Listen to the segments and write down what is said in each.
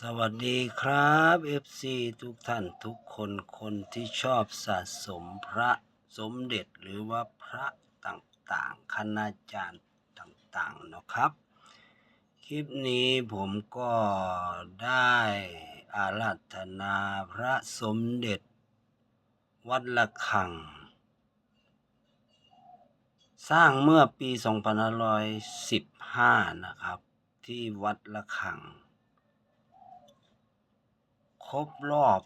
สวัสดีครับ FC ทุกท่านทุกคนคนที่ชอบสะสมพระสมเด็จหรือว่าพระต่างๆ คณาจารย์ต่างๆนะครับ คลิปนี้ผมก็ได้อาราธนาพระสมเด็จ วัดละคัง สร้างเมื่อปี 2515 นะครับ ที่วัดละคัง ครบรอบ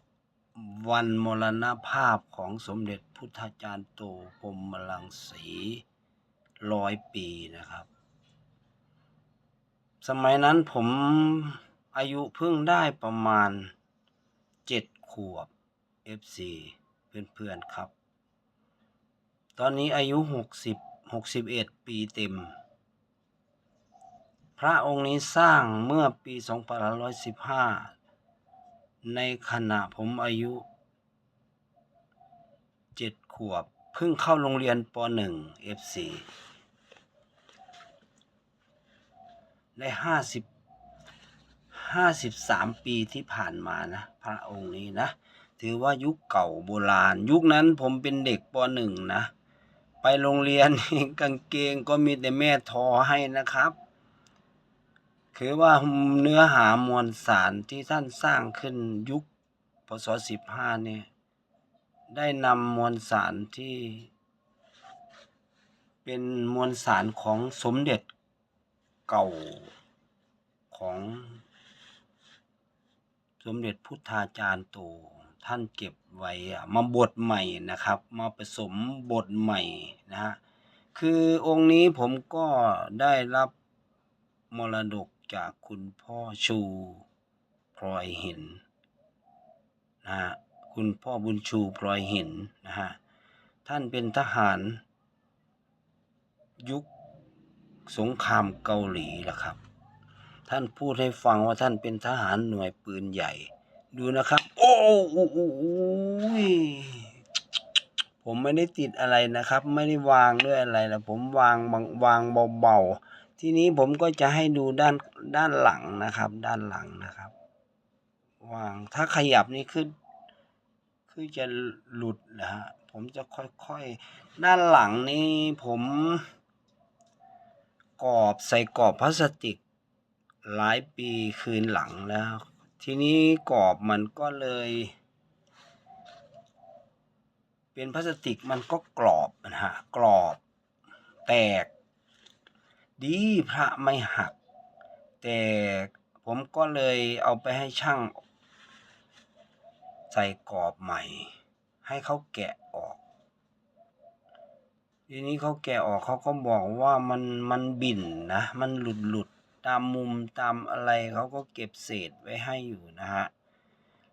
วันมรณภาพของสมเด็จพุทธาจารย์โตพรหมลังสีร้อยปีนะครับ สมัยนั้นผมอายุเพิ่งได้ประมาณเจ็ดขวบ FC เพื่อนๆครับ ตอนนี้อายุหกสิบหกสิบเอ็ดปีเต็ม พระองค์นี้สร้างเมื่อปี 2515 ในขณะผมอายุเจ็ดขวบเพิ่งเข้าโรงเรียนป .1 FC ได้ห้าสิบห้าสิบสามปีที่ผ่านมานะ พระองค์นี้นะ ถือว่ายุคเก่าโบราณ ยุคนั้นผมเป็นเด็กป .1 นะ ไปโรงเรียนกางเกงก็มีแต่แม่ทอให้นะครับ คือว่าเนื้อหามวลสารที่ท่านสร้างขึ้นยุคพศ15เนี่ยได้นำมวลสารที่ เป็นมวลสารของสมเด็จเก่าของสมเด็จพุทธาจารย์โตท่านเก็บไว้อะมาบทใหม่นะครับ มาผสมบทใหม่นะฮะคือองค์นี้ผมก็ได้รับมรดก จากคุณพ่อชูพลอยเห็นนะฮะคุณพ่อบุญชูพลอยเห็นนะฮะท่านเป็นทหาร ยุคสงครามเกาหลีล่ะครับ ท่านพูดให้ฟังว่าท่านเป็นทหารหน่วยปืนใหญ่ ดูนะครับ โอ้โยผมไม่ได้ติดอะไรนะครับ ไม่ได้วางด้วยอะไรนะผมวางบางวางเบา ทีนี้ผมก็จะให้ดูด้านด้านหลังนะครับ ด้านหลังนะครับวางถ้าขยับนี่คือคือจะหลุดนะฮะผมจะค่อยๆ ด้านหลังนี่ผมกรอบใส่กรอบพลาสติก หลายปีคืนหลังแล้ว ทีนี้กรอบมันก็เลย เป็นพลาสติกมันก็กรอบนะฮะกรอบแตก ดีพระไม่หัก แต่ผมก็เลยเอาไปให้ช่าง ใส่กรอบใหม่ ให้เขาแกะออก ทีนี้เขาแกะออกเขาก็บอกว่ามันมันบิ่นนะ มันหลุดหลุดตามมุมตามอะไรเขาก็เก็บเศษไว้ให้อยู่นะฮะ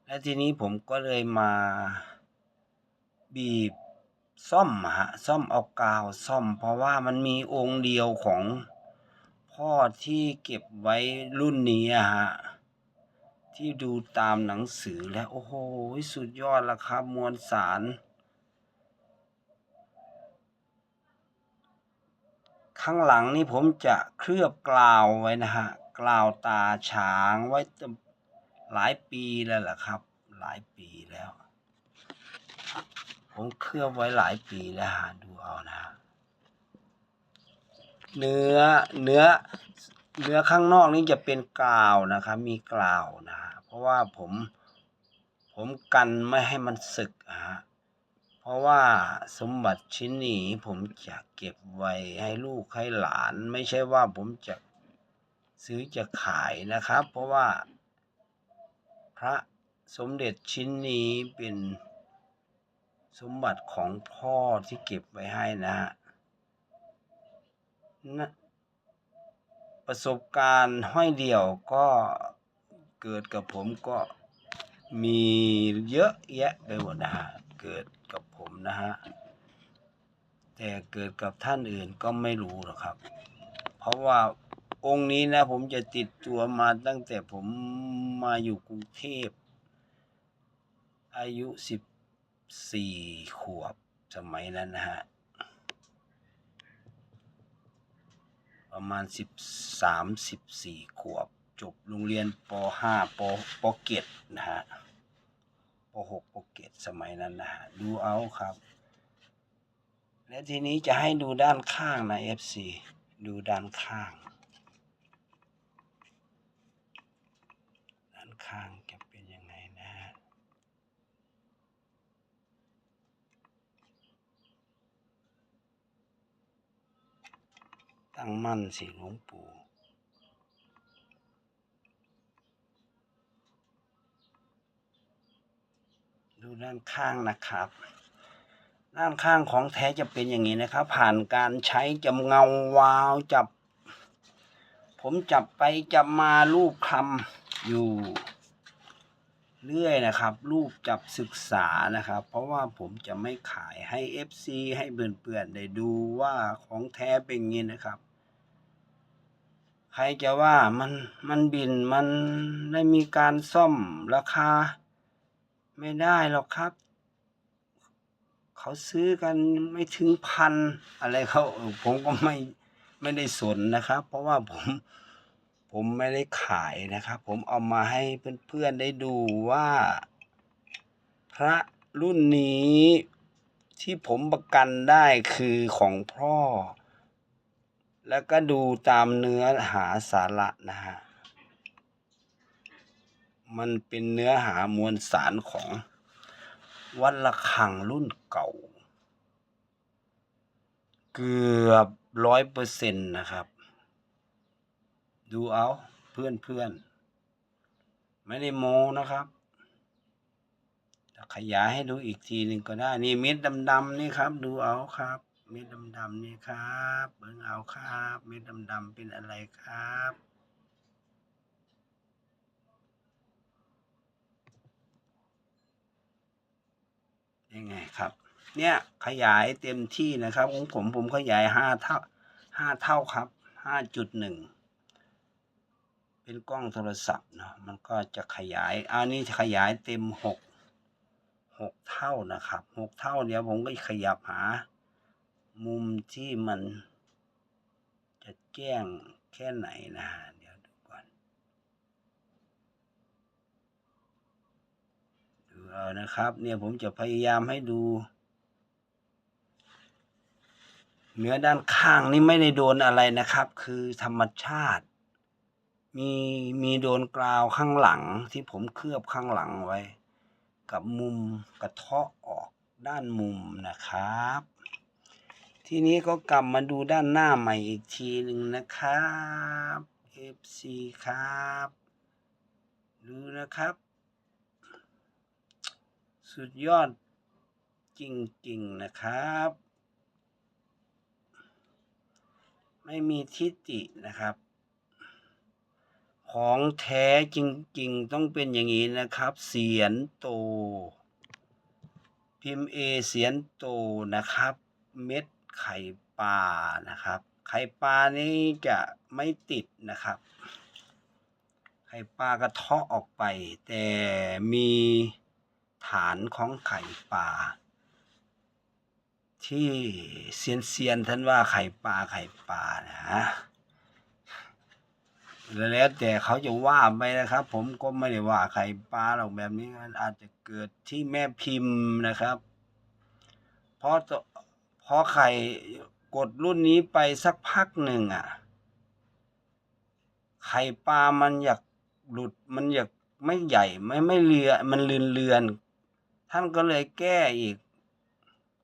และทีนี้ผมก็เลยมาบีบซ่อมฮะซ่อมเอากาวซ่อมเพราะว่ามันมีองค์เดียวของ พ่อที่เก็บไว้รุ่นนี้อะฮะที่ดูตามหนังสือแล้ว โอ้โห สุดยอดละครับ มวลสาร ข้างหลังนี่ผมจะเคลือบกลาวไว้นะฮะ กลาวตาช้างไว้ตั้งหลายปีแล้วล่ะครับ หลายปีแล้ว ผมเคลือบไว้หลายปีแล้วฮะ ดูเอานะ เนื้อเนื้อเนื้อข้างนอกนี่จะเป็นกาวนะครับ มีกลาวนะฮะเพราะว่าผมผมกันไม่ให้มันสึกฮะเพราะว่าสมบัติชิ้นนี้ผมจะเก็บไว้ให้ลูกให้หลาน ไม่ใช่ว่าผมจะซื้อจะขายนะครับ เพราะว่าพระสมเด็จชิ้นนี้เป็นสมบัติของพ่อที่เก็บไว้ให้นะฮะ ประสบการณ์ห้อยเดี่ยวก็เกิดกับผมก็มีเยอะแยะไปหมดนะฮะ เกิดกับผมนะฮะ แต่เกิดกับท่านอื่นก็ไม่รู้หรอกครับ เพราะว่าองค์นี้นะผมจะติดตัวมาตั้งแต่ผมมาอยู่กรุงเทพ อายุสิบสี่ขวบสมัยนั้นนะฮะ ประมาณสิบสามสิบสี่ขวบ จบโรงเรียนป .5 ปปเกตนะฮะป .6 ปเกตสมัยนั้นนะฮะดูเอาครับ และทีนี้จะให้ดูด้านข้างนะ FC ดูด้านข้าง ด้านข้างนะฮะ ตั้งมั่นสิหลวงปู่ดูด้านข้างนะครับ ด้านข้างของแท้จะเป็นอย่างนี้นะครับ ผ่านการใช้จำเงาวาวจับ ผมจับไปจับมารูปคำอยู่ เรื่อยนะครับ รูปจับศึกษานะครับ เพราะว่าผมจะไม่ขายให้ FC ให้เพื่อนๆได้ดูว่าของแท้เป็นอย่างนี้นะครับ ใครจะว่ามันมันบินมันได้มีการซ่อมราคา ไม่ได้หรอกครับ เขาซื้อกันไม่ถึงพันอะไรเขาผมก็ไม่ไม่ได้สนนะครับ เพราะว่าผมผมไม่ได้ขายนะครับ ผมเอามาให้เพื่อนๆได้ดูว่า พระรุ่นนี้ที่ผมประกันได้คือของพ่อ แล้วก็ดูตามเนื้อหาสาระนะฮะ มันเป็นเนื้อหามวลสารของวัดระฆังรุ่นเก่า เกือบร้อยเปอร์เซ็นต์นะครับ ดูเอาเพื่อนเพื่อนไม่ได้โมนะครับขยายให้ดูอีกทีหนึ่งก็ได้ นี่ม็ดดำๆนี่ครับ ดูเอาครับ เม็ดดำๆนี่ครับเบิ่งเอาครับ เม็ดดำๆเป็นอะไรครับยังไงครับ เนี่ยขยายเต็มที่นะครับของผมผมขยายห้าเท่าห้าเท่าครับห้าจุดหนึ่งเป็นกล้องโทรศัพท์เนาะมันก็จะขยายอันนี้ขยายเต็มหกหกเท่านะครับหกเท่าเดี๋ยวผมก็ขยับหา มุมที่มันจะแจ้งแค่ไหนนะเดี๋ยวดูก่อน ดูเอานะครับ เนี่ยผมจะพยายามให้ดู เนื้อด้านข้างนี่ไม่ได้โดนอะไรนะครับ คือธรรมชาติ มีมีโดนกราวข้างหลังที่ผมเคลือบข้างหลังไว้ กับมุมกระเทาะออกด้านมุมนะครับ ทีนี้ก็กลับมาดูด้านหน้าใหม่อีกทีหนึ่งนะครับ FC ครับ ดูนะครับ สุดยอดจริงๆนะครับ ไม่มีทิฏฐินะครับ ของแท้จริงๆ ต้องเป็นอย่างนี้นะครับ เสียนโต พิมพ์เอเสียนโตนะครับ เม็ด ไข่ปลานะครับ ไข่ปลานี้จะไม่ติดนะครับ ไข่ปลากระเทาะออกไป แต่มีฐานของไข่ปลาที่เซียนเซียนๆท่านว่าไข่ปลาไข่ปลานะแล้วแต่เขาจะว่าไปนะครับ ผมก็ไม่ได้ว่าไข่ปลาหรอกแบบนี้มันอาจจะเกิดที่แม่พิมพ์นะครับ เพราะตัวเพราะไข่กดรุ่นนี้ไปสักพักหนึ่งอะ ไข่ปลามันอยากหลุดมันอยากไม่ใหญ่ไม่ไม่เรือมันเลือนเลือน ท่านก็เลยแก้อีก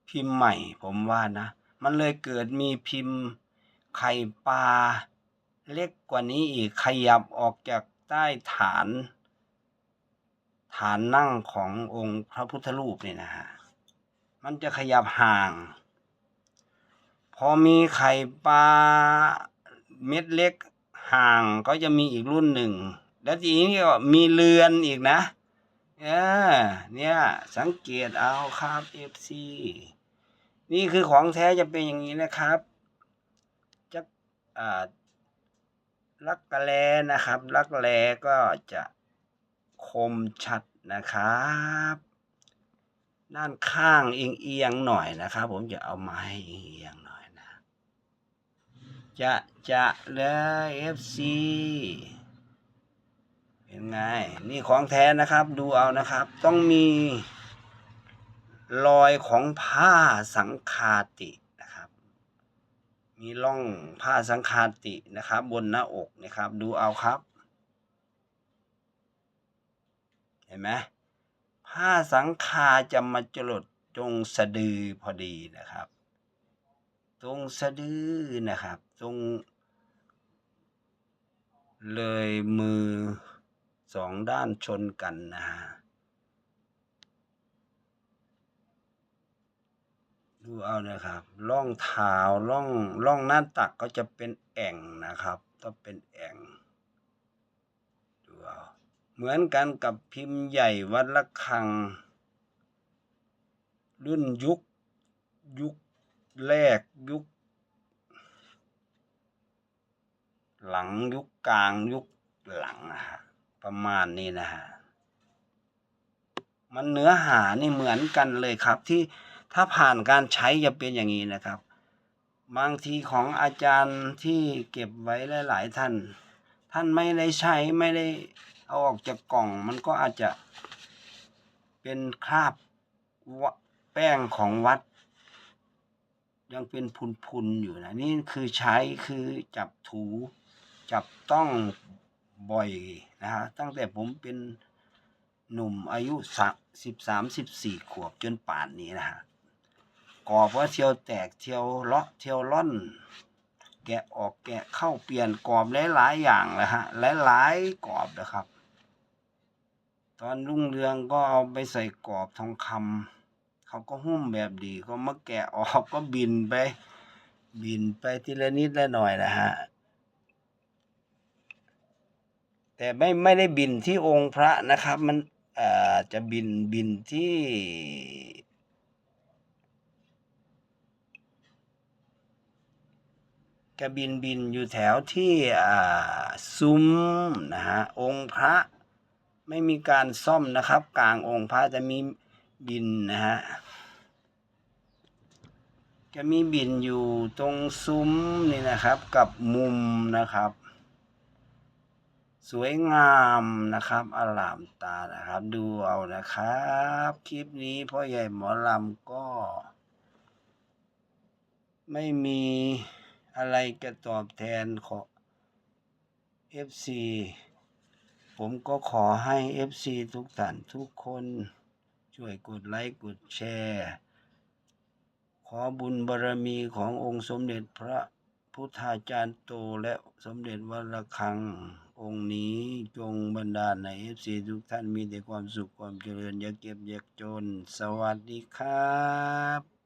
พิมพ์ใหม่ ผมว่านะ มันเลยเกิดมีพิมพ์ไข่ปลาเล็กกว่านี้อีกขยับออกจากใต้ฐาน ฐานนั่งขององค์พระพุทธรูปนี่นะฮะ มันจะขยับห่าง อมีไข่ปลาเม็ดเล็กห่างก็จะมีอีกรุ่นหนึ่ง แล้วทีนี้ก็มีเรือนอีกนะเออเนี่ยสังเกตเอาครับ FC นี่คือของแท้จะเป็นอย่างนี้นะครับจะอ่าลักกะแลนะครับ ลักแลก็จะคมชัดนะครับ ด้านข้างเอียงๆหน่อยนะครับ ผมจะเอามาให้เอียง จะจะเลย FC ยังไง นี่ของแท้นะครับ ดูเอานะครับ ต้องมีรอยของผ้าสังคาตินะครับ มีร่องผ้าสังคาตินะครับ บนหน้าอกนะครับ ดูเอาครับ เห็นไหมผ้าสังคาจะมาจรดตรงสะดือพอดีนะครับ ตรงสะดือนะครับ ตรง เลยมือสองด้านชนกันนะฮะดูเอานะครับร่องเท้าร่องร่องหน้าตักก็จะเป็นแอ่งนะครับก็เป็นแอ่งดูเอาเหมือนกันกับพิมพ์ใหญ่วัดละคัง รุ่นยุคยุค แรกยุค หลังยุคกลางยุคหลังนะฮะประมาณนี้นะฮะมันเนื้อหานี่เหมือนกันเลยครับ ที่ถ้าผ่านการใช้จะเป็นอย่างนี้นะครับ บางทีของอาจารย์ที่เก็บไว้หลาย ๆ ท่าน ท่านไม่ได้ใช้ไม่ได้เอาออกจากกล่อง มันก็อาจจะเป็นคราบวะแป้งของวัด ยังเป็นพุนๆอยู่นะนี่คือใช้คือจับถูจับต้องบ่อยนะฮะตั้งแต่ผมเป็นหนุ่มอายุสักสิบสามสิบสี่ขวบจนป่านนี้นะฮะกรอบว่าเที่ยวแตกเที่ยวเลาะเที่ยวล่อน แกะออกแกะเข้าเปลี่ยนกรอบหลายๆอย่างเลยฮะหลายๆกรอบนะครับ ตอนรุ่งเรืองก็เอาไปใส่กรอบทองคำ เขาก็หุ้มแบบดีก็มาแกะออกก็บินไป บินไปทีละนิดละหน่อยนะฮะ แต่ไม่ไม่ได้บินที่องค์พระนะครับ มันอ่อจะบินบินที่จะบินบินอยู่แถวที่อ่าซุ้มนะฮะองค์พระ ไม่มีการซ่อมนะครับ กลางองค์พระจะมี บินนะฮะจะมีบินอยู่ตรงซุ้มนี่นะครับกับมุมนะครับ สวยงามนะครับอลามตานะครับ ดูเอานะครับ คลิปนี้พ่อใหญ่หมอลำก็ ไม่มีอะไรจะตอบแทนขอ FC ผมก็ขอให้ FC ทุกท่านทุกคน ช่วยกดไลค์กดแชร์ ขอบุญบารมีขององค์สมเด็จพระพุทธาจารย์โตและสมเด็จวัดระฆัง องค์นี้จงบันดาลในเอฟซีทุกท่านมีแต่ความสุขความเจริญอย่าเก็บอย่าจน สวัสดีครับ